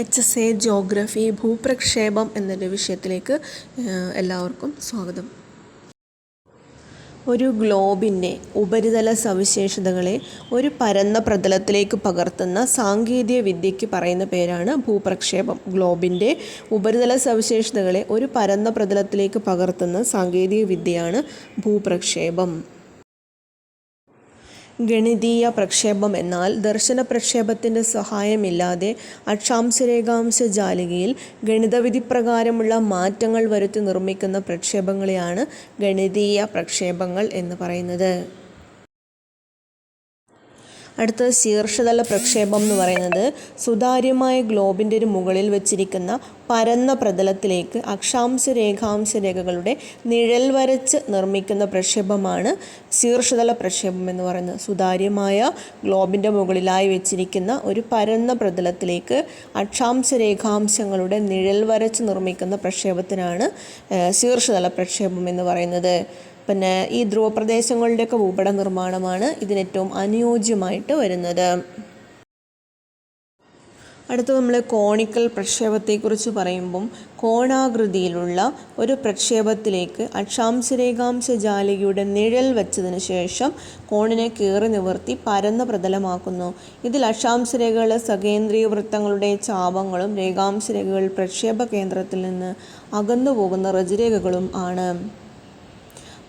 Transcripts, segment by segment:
H S A geography ഭൂപ്രക്ഷേപം എന്നൊരു വിഷയത്തിലേക്ക് എല്ലാവർക്കും സ്വാഗതം. ഒരു ഗ്ലോബിന്റെ ഉപരിതല സവിശേഷതകളെ ഒരു പരന്ന പ്രതലത്തിലേക്ക് പകർത്തുന്ന സാങ്കേതിക വിദ്യയ്ക്ക് പറയുന്ന പേരാണ് ഭൂപ്രക്ഷേപം. ഗ്ലോബിന്റെ ഉപരിതല സവിശേഷതകളെ ഒരു പരന്ന പ്രതലത്തിലേക്ക് പകർത്തുന്ന സാങ്കേതിക വിദ്യയാണ് ഭൂപ്രക്ഷേപം. ഗണിതീയ പ്രക്ഷേപം എന്നാൽ ദർശന പ്രക്ഷേപത്തിന്റെ സഹായമില്ലാതെ അക്ഷാംശരേഖാംശ ജാലികയിൽ ഗണിതവിധി പ്രകാരമുള്ള മാറ്റങ്ങൾ വരുത്തി നിർമ്മിക്കുന്ന പ്രക്ഷേപങ്ങളെയാണ് ഗണിതീയ പ്രക്ഷേപങ്ങൾ എന്ന് പറയുന്നത്. അടുത്തത് ശീർഷതല പ്രക്ഷേപം എന്ന് പറയുന്നത് സുതാര്യമായ ഗ്ലോബിന്റെ ഒരു മുകളിൽ വെച്ചിരിക്കുന്ന പരന്ന പ്രതലത്തിലേക്ക് അക്ഷാംശ രേഖാംശ രേഖകളുടെ നിഴൽ വരച്ച് നിർമ്മിക്കുന്ന പ്രക്ഷേപമാണ് ശീർഷതല പ്രക്ഷേപം എന്ന് പറയുന്നത്. സുതാര്യമായ ഗ്ലോബിന്റെ മുകളിലായി വെച്ചിരിക്കുന്ന ഒരു പരന്ന പ്രതലത്തിലേക്ക് അക്ഷാംശ രേഖാംശങ്ങളുടെ നിഴൽ വരച്ച് നിർമ്മിക്കുന്ന പ്രക്ഷേപത്തിനാണ് ശീർഷതല പ്രക്ഷേപം എന്ന് പറയുന്നത്. പിന്നെ ഈ ധ്രുവപ്രദേശങ്ങളുടെയൊക്കെ ഭൂപട നിർമ്മാണമാണ് ഇതിനേറ്റവും അനുയോജ്യമായിട്ട് വരുന്നത്. അടുത്ത നമ്മൾ കോണിക്കൽ പ്രക്ഷേപത്തെക്കുറിച്ച് പറയുമ്പം കോണാകൃതിയിലുള്ള ഒരു പ്രക്ഷേപത്തിലേക്ക് അക്ഷാംശരേഖാംശ ജാലികയുടെ നിഴൽ വെച്ചതിന് ശേഷം കോണിനെ കീറി നിവർത്തി പരന്ന പ്രതലമാക്കുന്നു. ഇതിൽ അക്ഷാംശരേഖകളെ സകേന്ദ്രീയ വൃത്തങ്ങളുടെ ചാപങ്ങളും രേഖാംശരേഖകൾ പ്രക്ഷേപ കേന്ദ്രത്തിൽ നിന്ന് അകന്നു പോകുന്ന റജരേഖകളും ആണ്.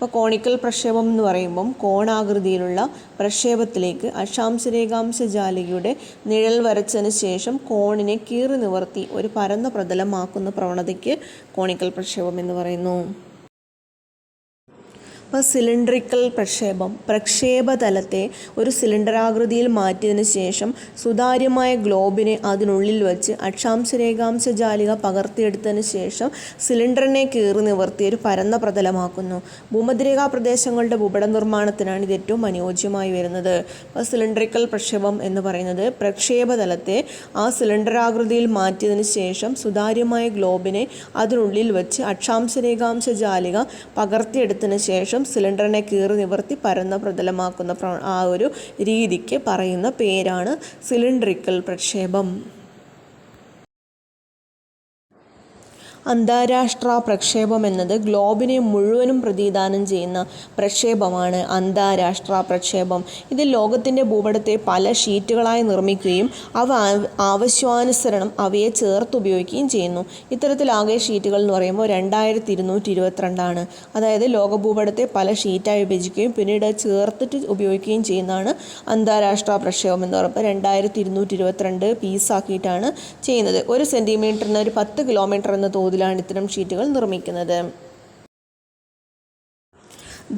അപ്പോൾ കോണിക്കൽ പ്രക്ഷേപം എന്ന് പറയുമ്പം കോണാകൃതിയിലുള്ള പ്രക്ഷേപത്തിലേക്ക് അക്ഷാംശ രേഖാംശ ജാലികയുടെ നിഴൽ വരച്ചതിന് ശേഷം കോണിനെ കീറി നിവർത്തി ഒരു പരന്ന പ്രതലമാക്കുന്ന പ്രവണതയ്ക്ക് കോണിക്കൽ പ്രക്ഷേപം എന്ന് പറയുന്നു. അപ്പോൾ സിലിണ്ടറിക്കൽ പ്രക്ഷേപം പ്രക്ഷേപതലത്തെ ഒരു സിലിണ്ടറാകൃതിയിൽ മാറ്റിയതിന് ശേഷം സുതാര്യമായ ഗ്ലോബിനെ അതിനുള്ളിൽ വെച്ച് അക്ഷാംശ രേഖാംശ ജാലിക പകർത്തിയെടുത്തതിന് ശേഷം സിലിണ്ടറിനെ കീറി നിവർത്തി ഒരു പരന്ന പ്രതലമാക്കുന്നു. ഭൂമധ്യരേഖാ പ്രദേശങ്ങളുടെ ഭൂപട നിർമ്മാണത്തിനാണ് ഇത് ഏറ്റവും അനുയോജ്യമായി വരുന്നത്. അപ്പോൾ സിലിണ്ടറിക്കൽ പ്രക്ഷേപം എന്ന് പറയുന്നത് പ്രക്ഷേപതലത്തെ ആ സിലിണ്ടറാകൃതിയിൽ മാറ്റിയതിന് ശേഷം സുതാര്യമായ ഗ്ലോബിനെ അതിനുള്ളിൽ വെച്ച് അക്ഷാംശ രേഖാംശ ജാലിക പകർത്തിയെടുത്തതിന് ശേഷം സിലിണ്ടറിനെ കീറി നിവർത്തി പരന്ന പ്രതലമാക്കുന്ന ആ ഒരു രീതിക്ക് പറയുന്ന പേരാണ് സിലിണ്ടറിക്കൽ പ്രക്ഷേപം. അന്താരാഷ്ട്ര പ്രക്ഷേപം എന്നത് ഗ്ലോബിനെ മുഴുവനും പ്രതിദാനം ചെയ്യുന്ന പ്രക്ഷേപമാണ് അന്താരാഷ്ട്ര പ്രക്ഷേപം. ഇത് ലോകത്തിന്റെ ഭൂപടത്തെ പല ഷീറ്റുകളായി നിർമ്മിക്കുകയും അവ ആവശ്യാനുസരണം അവയെ ചേർത്ത് ഉപയോഗിക്കുകയും ചെയ്യുന്നു. ഇത്തരത്തിലാകെ ഷീറ്റുകൾ എന്ന് പറയുമ്പോൾ രണ്ടായിരത്തി ഇരുന്നൂറ്റി ഇരുപത്തിരണ്ടാണ് അതായത് ലോക ഭൂപടത്തെ പല ഷീറ്റായി വിഭജിക്കുകയും പിന്നീട് ചേർത്തിട്ട് ഉപയോഗിക്കുകയും ചെയ്യുന്നതാണ് അന്താരാഷ്ട്ര പ്രക്ഷേപം എന്ന് പറയുമ്പോൾ രണ്ടായിരത്തി ഇരുന്നൂറ്റി ഇരുപത്തിരണ്ട് പീസാക്കിയിട്ടാണ് ചെയ്യുന്നത്. ഒരു സെന്റിമീറ്ററിന് ഒരു പത്ത് കിലോമീറ്റർ എന്ന തോതിൽ തോതിലാണ് ഇത്തരം ഷീറ്റുകൾ നിർമ്മിക്കുന്നത്.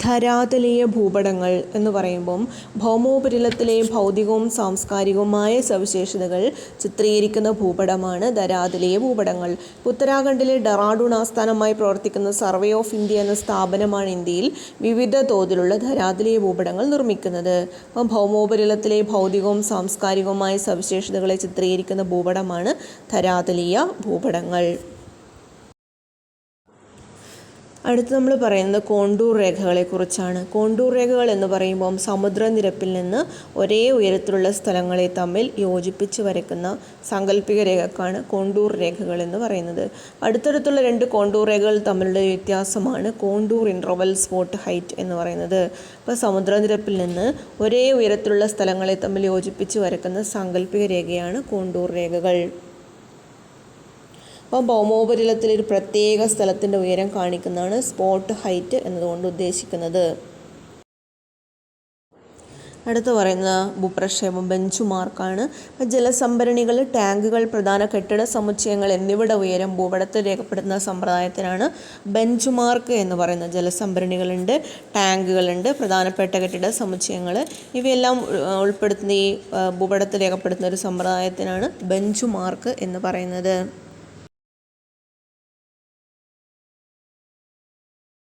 ധരാതലീയ ഭൂപടങ്ങൾ എന്ന് പറയുമ്പം ഭൗമോപരിതലത്തിലെ ഭൗതികവും സാംസ്കാരികവുമായ സവിശേഷതകൾ ചിത്രീകരിക്കുന്ന ഭൂപടമാണ് ധരാതലീയ ഭൂപടങ്ങൾ. ഉത്തരാഖണ്ഡിലെ ഡെറാഡൂൺ ആസ്ഥാനമായി പ്രവർത്തിക്കുന്ന സർവേ ഓഫ് ഇന്ത്യ എന്ന സ്ഥാപനമാണ് ഇന്ത്യയിൽ വിവിധ തോതിലുള്ള ധരാതലീയ ഭൂപടങ്ങൾ നിർമ്മിക്കുന്നത്. അപ്പം ഭൗമോപരിതലത്തിലെ ഭൗതികവും സാംസ്കാരികവുമായ സവിശേഷതകളെ ചിത്രീകരിക്കുന്ന ഭൂപടമാണ് ധരാതലീയ ഭൂപടങ്ങൾ. അടുത്ത് നമ്മൾ പറയുന്നത് കോണ്ടൂർ രേഖകളെക്കുറിച്ചാണ് കോണ്ടൂർ രേഖകൾ എന്ന് പറയുമ്പോൾ സമുദ്രനിരപ്പിൽ നിന്ന് ഒരേ ഉയരത്തിലുള്ള സ്ഥലങ്ങളെ തമ്മിൽ യോജിപ്പിച്ച് വരയ്ക്കുന്ന സാങ്കല്പിക രേഖക്കാണ് കോണ്ടൂർ രേഖകൾ എന്ന് പറയുന്നത്. അടുത്തടുത്തുള്ള രണ്ട് കോണ്ടൂർ രേഖകൾ തമ്മിലുള്ള വ്യത്യാസമാണ് കോണ്ടൂർ ഇൻട്രവൽ സ്പോട്ട് ഹൈറ്റ് എന്ന് പറയുന്നത്. അപ്പോൾ സമുദ്രനിരപ്പിൽ നിന്ന് ഒരേ ഉയരത്തിലുള്ള സ്ഥലങ്ങളെ തമ്മിൽ യോജിപ്പിച്ച് വരയ്ക്കുന്ന സാങ്കല്പിക രേഖയാണ് കോണ്ടൂർ രേഖകൾ. അപ്പോൾ ഭൗമോപരിതലത്തിൽ ഒരു പ്രത്യേക സ്ഥലത്തിന്റെ ഉയരം കാണിക്കുന്നതാണ് സ്പോട്ട് ഹൈറ്റ് എന്നതുകൊണ്ട് ഉദ്ദേശിക്കുന്നത്. അടുത്ത് പറയുന്ന ഭൂപ്രക്ഷേപം ബെഞ്ച് മാർക്കാണ്. ജലസംഭരണികൾ ടാങ്കുകൾ പ്രധാന കെട്ടിട സമുച്ചയങ്ങൾ എന്നിവയുടെ ഉയരം ഭൂപടത്തിൽ രേഖപ്പെടുത്തുന്ന സമ്പ്രദായത്തിനാണ് ബെഞ്ച് മാർക്ക് എന്ന് പറയുന്നത്. ജലസംഭരണികളുണ്ട് ടാങ്കുകളുണ്ട് പ്രധാനപ്പെട്ട കെട്ടിട സമുച്ചയങ്ങൾ. ഇവയെല്ലാം ഉൾപ്പെടുത്തുന്ന ഈ ഭൂപടത്തിൽ രേഖപ്പെടുത്തുന്ന ഒരു സമ്പ്രദായത്തിനാണ് ബെഞ്ച് മാർക്ക് എന്ന് പറയുന്നത്.